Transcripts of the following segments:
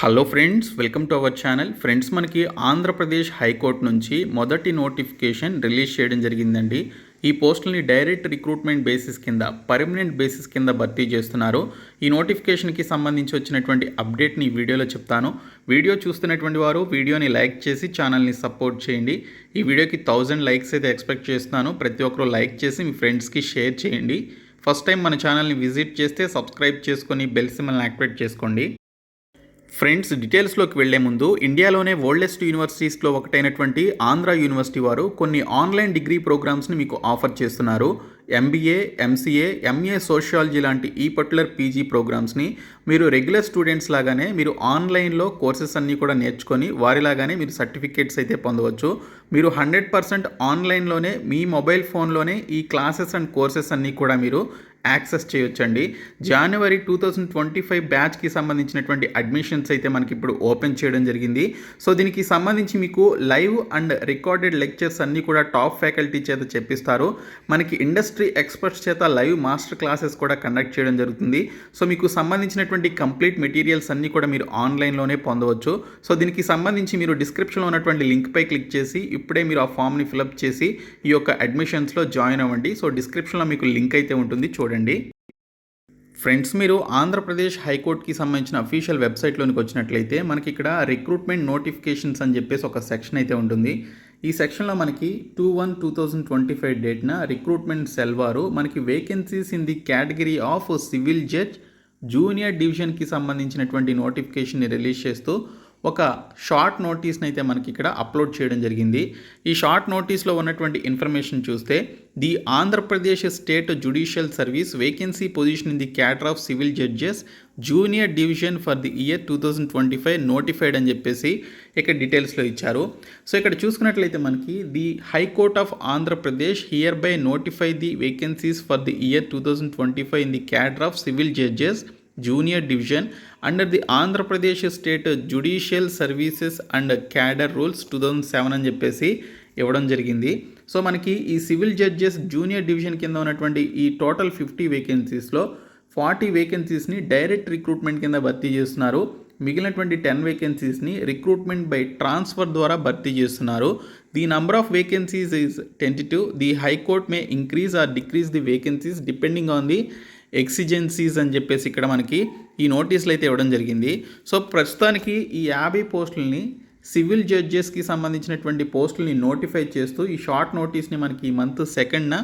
Hello friends welcome to our channel. Friends మనకి Andhra Pradesh high court నుంచి మొదటి నోటిఫికేషన్ రిలీజ్ చేయడం జరిగిందండి. ఈ పోస్టుల్ని డైరెక్ట్ రిక్రూట్మెంట్ బేసిస్ కింద పర్మనెంట్ బేసిస్ కింద భర్తీ చేస్తున్నారు. ఈ నోటిఫికేషన్కి సంబంధించి వచ్చినటువంటి అప్డేట్ని ఈ వీడియోలో చెప్తాను. వీడియో చూస్తున్నటువంటి వారు వీడియోని లైక్ చేసి ఛానల్ని సపోర్ట్ చేయండి. ఈ వీడియోకి థౌజండ్ లైక్స్ అయితే ఎక్స్పెక్ట్ చేస్తున్నాను. ప్రతి ఒక్కరూ లైక్ చేసి మీ ఫ్రెండ్స్కి షేర్ చేయండి. ఫస్ట్ టైం మన ఛానల్ని విజిట్ చేస్తే సబ్స్క్రైబ్ చేసుకొని బెల్ సిమ్మల్ని యాక్టివేట్ చేసుకోండి. ఫ్రెండ్స్ డీటెయిల్స్లోకి వెళ్ళే ముందు ఇండియాలోనే ఓల్డెస్ట్ యూనివర్సిటీస్లో ఒకటైనటువంటి ఆంధ్ర యూనివర్సిటీ వారు కొన్ని ఆన్లైన్ డిగ్రీ ప్రోగ్రామ్స్ని మీకు ఆఫర్ చేస్తున్నారు. ఎంబీఏ ఎంసీఏ ఎంఏ సోషియాలజీ లాంటి ఈ పర్టికులర్ పీజీ ప్రోగ్రామ్స్ని మీరు రెగ్యులర్ స్టూడెంట్స్ లాగానే మీరు ఆన్లైన్లో కోర్సెస్ అన్నీ కూడా నేర్చుకొని వారిలాగానే మీరు సర్టిఫికేట్స్ అయితే పొందవచ్చు. మీరు హండ్రెడ్ పర్సెంట్ ఆన్లైన్లోనే మీ మొబైల్ ఫోన్లోనే ఈ క్లాసెస్ అండ్ కోర్సెస్ అన్నీ కూడా మీరు యాక్సెస్ చేయొచ్చండి. January two thousand twenty five బ్యాచ్కి సంబంధించినటువంటి అడ్మిషన్స్ అయితే మనకి ఇప్పుడు ఓపెన్ చేయడం జరిగింది. సో దీనికి సంబంధించి మీకు లైవ్ అండ్ రికార్డెడ్ లెక్చర్స్ అన్నీ కూడా టాప్ ఫ్యాకల్టీ చేత చెప్పిస్తారు. మనకి ఇండస్ట్రీ ఎక్స్పర్ట్స్ చేత లైవ్ మాస్టర్ క్లాసెస్ కూడా కండక్ట్ చేయడం జరుగుతుంది. సో మీకు సంబంధించినటువంటి కంప్లీట్ మెటీరియల్స్ అన్నీ కూడా మీరు ఆన్లైన్లోనే పొందవచ్చు. సో దీనికి సంబంధించి మీరు డిస్క్రిప్షన్లో ఉన్నటువంటి లింక్పై క్లిక్ చేసి ఇప్పుడే మీరు ఆ ఫామ్ని ఫిలప్ చేసి ఈ యొక్క అడ్మిషన్స్లో జాయిన్ అవ్వండి. సో డిస్క్రిప్షన్లో మీకు లింక్ అయితే ఉంటుంది. చూడండి. ఫ్రెండ్స్ మీరు ఆంధ్రప్రదేశ్ హైకోర్టుకి సంబంధించిన అఫీషియల్ వెబ్సైట్లోనికి వచ్చినట్లయితే మనకి ఇక్కడ రిక్రూట్మెంట్ నోటిఫికేషన్స్ అని చెప్పేసి ఒక సెక్షన్ అయితే ఉంటుంది. ఈ సెక్షన్లో మనకి two one two thousand twenty five డేట్న recruitment cell వారు మనకి vacancies in the category of civil judge junior డివిజన్కి సంబంధించినటువంటి నోటిఫికేషన్ని రిలీజ్ చేస్తూ ఒక షార్ట్ నోటీస్ని అయితే మనకి ఇక్కడ అప్లోడ్ చేయడం జరిగింది. ఈ షార్ట్ నోటీస్లో ఉన్నటువంటి ఇన్ఫర్మేషన్ చూస్తే the Andhra Pradesh state judicial service vacancy position in the cadre of civil judges junior division for the year two thousand twenty five notified అని చెప్పేసి ఇక్కడ డీటెయిల్స్లో ఇచ్చారు. సో ఇక్కడ చూసుకున్నట్లయితే మనకి the high court of Andhra Pradesh hereby notify the vacancies for the year two thousand twenty five in the cadre of civil judges junior division under the Andhra Pradesh state judicial services and cadre rules two thousand seven అని చెప్పేసి ఇవ్వడం జరిగింది. So మనకి ఈ civil judges junior division కింద ఉన్నటువంటి ఈ total fifty వేకెన్సీస్లో ఫార్టీ వేకెన్సీస్ని డైరెక్ట్ రిక్రూట్మెంట్ కింద భర్తీ చేస్తున్నారు. మిగిలినటువంటి టెన్ వేకెన్సీస్ని రిక్రూట్మెంట్ బై ట్రాన్స్ఫర్ ద్వారా భర్తీ చేస్తున్నారు. The number of vacancies is tentative. The high court may increase or decrease the vacancies depending on the exigencies అని చెప్పేసి ఇక్కడ మనకి ఈ నోటీసులు అయితే ఇవ్వడం జరిగింది. సో ప్రస్తుతానికి ఈ యాభై పోస్టులని సివిల్ జడ్జెస్కి సంబంధించినటువంటి పోస్టుల్ని నోటిఫై చేస్తూ ఈ షార్ట్ నోటీస్ని మనకి ఈ మంత్ సెకండ్న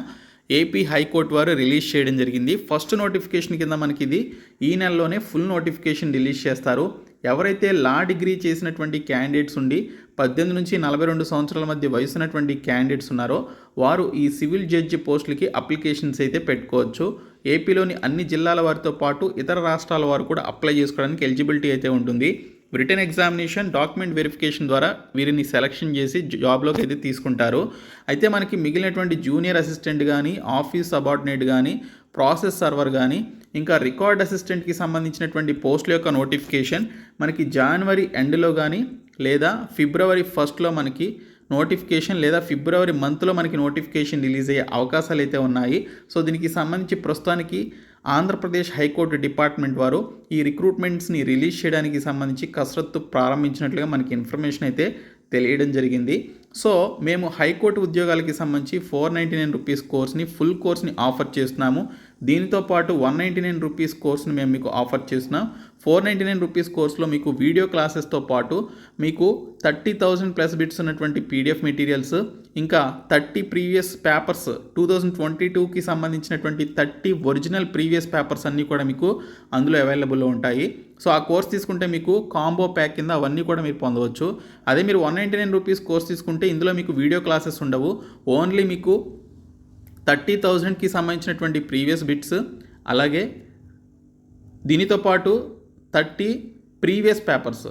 ఏపీ హైకోర్టు వారు రిలీజ్ చేయడం జరిగింది. ఫస్ట్ నోటిఫికేషన్ కింద మనకి ఇది ఈ నెలలోనే ఫుల్ నోటిఫికేషన్ రిలీజ్ చేస్తారు. ఎవరైతే లా డిగ్రీ చేసినటువంటి క్యాండిడేట్స్ ఉండి పద్దెనిమిది నుంచి నలభై రెండు సంవత్సరాల మధ్య వయసు ఉన్నటువంటి క్యాండిడేట్స్ ఉన్నారో వారు ఈ సివిల్ జడ్జి పోస్టులకి అప్లికేషన్స్ అయితే పెట్టుకోవచ్చు. ఏపీలోని అన్ని జిల్లాల వారితో పాటు ఇతర రాష్ట్రాల వారు కూడా అప్లై చేసుకోవడానికి ఎలిజిబిలిటీ అయితే ఉంటుంది. రిటర్న్ ఎగ్జామినేషన్ డాక్యుమెంట్ వెరిఫికేషన్ ద్వారా వీరిని సెలక్షన్ చేసి జాబ్లోకి అయితే తీసుకుంటారు. అయితే మనకి మిగిలినటువంటి జూనియర్ అసిస్టెంట్ కానీ ఆఫీస్ సబార్డినేట్ కానీ ప్రాసెస్ సర్వర్ కానీ ఇంకా రికార్డ్ అసిస్టెంట్కి సంబంధించినటువంటి పోస్టుల యొక్క నోటిఫికేషన్ మనకి జనవరి ఎండ్లో కానీ లేదా ఫిబ్రవరి ఫస్ట్లో మనకి నోటిఫికేషన్ లేదా ఫిబ్రవరి మంత్లో మనకి నోటిఫికేషన్ రిలీజ్ అయ్యే అవకాశాలు అయితే ఉన్నాయి. సో దీనికి సంబంధించి ప్రస్తుతానికి ఆంధ్రప్రదేశ్ హైకోర్టు డిపార్ట్మెంట్ వారు ఈ రిక్రూట్మెంట్స్ని రిలీజ్ చేయడానికి సంబంధించి కసరత్తు ప్రారంభించినట్లుగా మనకి ఇన్ఫర్మేషన్ అయితే తెలియడం జరిగింది. సో మేము హైకోర్టు ఉద్యోగాలకి సంబంధించి ఫోర్ నైంటీ నైన్ రూపీస్ కోర్స్ని ఫుల్ కోర్స్ని ఆఫర్ చేస్తున్నాము. దీనితో పాటు వన్ నైంటీ నైన్ రూపీస్ కోర్స్ని మేము మీకు ఆఫర్ చేస్తున్నాం ఫోర్ నైంటీ నైన్ రూపీస్ కోర్స్లో మీకు వీడియో క్లాసెస్తో పాటు మీకు థర్టీ థౌజండ్ ప్లస్ బిట్స్ ఉన్నటువంటి పీడిఎఫ్ మెటీరియల్స్ ఇంకా thirty previous papers two thousand twenty టూకి సంబంధించినటువంటి థర్టీ ఒరిజినల్ ప్రీవియస్ పేపర్స్ అన్నీ కూడా మీకు అందులో అవైలబుల్లో ఉంటాయి. సో ఆ కోర్స్ తీసుకుంటే మీకు కాంబో ప్యాక్ కింద అవన్నీ కూడా మీరు పొందవచ్చు. అదే మీరు one ninety nine rupees course తీసుకుంటే ఇందులో మీకు వీడియో క్లాసెస్ ఉండవు. ఓన్లీ మీకు థర్టీ థౌజండ్కి సంబంధించినటువంటి ప్రీవియస్ బిట్స్ అలాగే దీనితో పాటు థర్టీ ప్రీవియస్ పేపర్స్.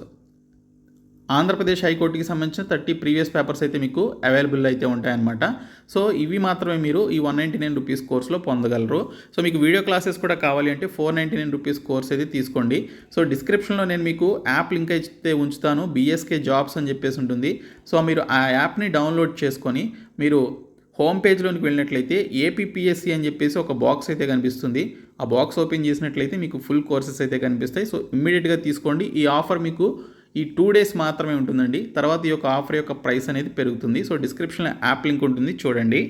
ఆంధ్రప్రదేశ్ హైకోర్టుకి సంబంధించిన థర్టీ ప్రీవియస్ పేపర్స్ అయితే మీకు అవైలబుల్ అయితే ఉంటాయన్నమాట. సో ఇవి మాత్రమే మీరు ఈ వన్ నైంటీ నైన్ రూపీస్ కోర్స్లో పొందగలరు. సో మీకు వీడియో క్లాసెస్ కూడా కావాలి అంటే four ninety nine rupees course అయితే తీసుకోండి. సో డిస్క్రిప్షన్లో నేను మీకు యాప్ లింక్ అయితే ఉంచుతాను బీఎస్కే జాబ్స్ అని చెప్పేసి ఉంటుంది. సో మీరు ఆ యాప్ని డౌన్లోడ్ చేసుకొని మీరు హోమ్ పేజ్లోనికి వెళ్ళినట్లయితే ఏపీపీఎస్సీ అని చెప్పేసి ఒక బాక్స్ అయితే కనిపిస్తుంది. ఆ బాక్స్ ఓపెన్ చేసినట్లయితే మీకు ఫుల్ కోర్సెస్ అయితే కనిపిస్తాయి. సో ఇమ్మీడియట్గా తీసుకోండి. ఈ ఆఫర్ మీకు ఈ టూ డేస్ మాత్రమే ఉంటుందండి. తర్వాత ఈ యొక్క ఆఫర్ యొక్క ప్రైస్ అనేది పెరుగుతుంది. సో డిస్క్రిప్షన్లో యాప్ లింక్ ఉంటుంది. చూడండి.